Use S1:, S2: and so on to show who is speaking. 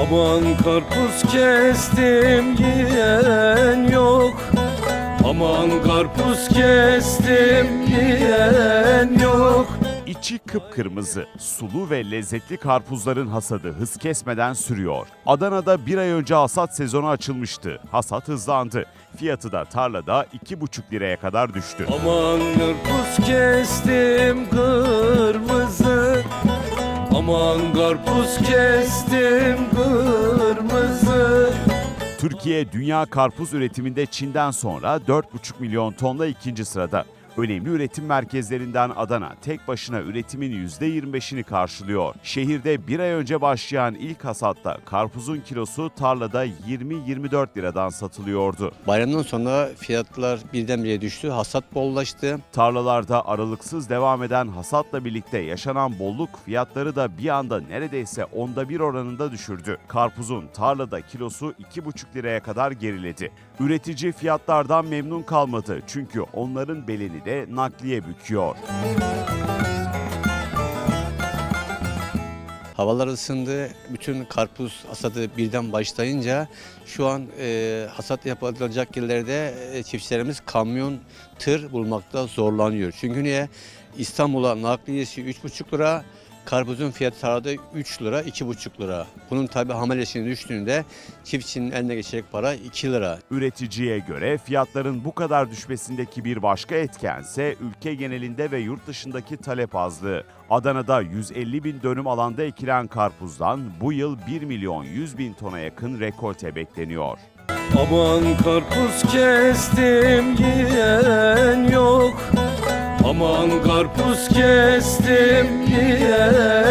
S1: Aman karpuz kestim yiyen yok Aman karpuz kestim yiyen yok
S2: İçi kıpkırmızı, sulu ve lezzetli karpuzların hasadı hız kesmeden sürüyor. Adana'da bir ay önce hasat sezonu açılmıştı. Hasat hızlandı. Fiyatı da tarlada 2,5 liraya kadar düştü.
S1: Aman karpuz kestim kırmızı Aman karpuz kestim kırmızı
S2: Türkiye dünya karpuz üretiminde Çin'den sonra 4,5 milyon tonla ikinci sırada. Önemli üretim merkezlerinden Adana tek başına üretimin %25'ini karşılıyor. Şehirde bir ay önce başlayan ilk hasatta karpuzun kilosu tarlada 20-24 liradan satılıyordu.
S3: Bayramdan sonra fiyatlar birdenbire düştü. Hasat bollaştı.
S2: Tarlalarda aralıksız devam eden hasatla birlikte yaşanan bolluk fiyatları da bir anda neredeyse onda bir oranında düşürdü. Karpuzun tarlada kilosu 2,5 liraya kadar geriledi. Üretici fiyatlardan memnun kalmadı çünkü onların belini de nakliye büküyor.
S3: Havalar ısındı. Bütün karpuz hasadı birden başlayınca şu an e, hasat yapılacak yerlerde e, çiftçilerimiz kamyon, tır bulmakta zorlanıyor. Çünkü niye? İstanbul'a nakliyesi 3,5 lira, karpuzun fiyatı tarlada 3 lira, 2,5 lira. Bunun tabi hamelesini düştüğünde çiftçinin eline geçecek para 2 lira.
S2: Üreticiye göre fiyatların bu kadar düşmesindeki bir başka etkense ülke genelinde ve yurt dışındaki talep azlığı. Adana'da 150 bin dönüm alanda ekilen karpuzdan bu yıl 1 milyon 100 bin tona yakın rekolte bekleniyor.
S1: Aman karpuz kestim yiyen yok Aman karpuz kestim yok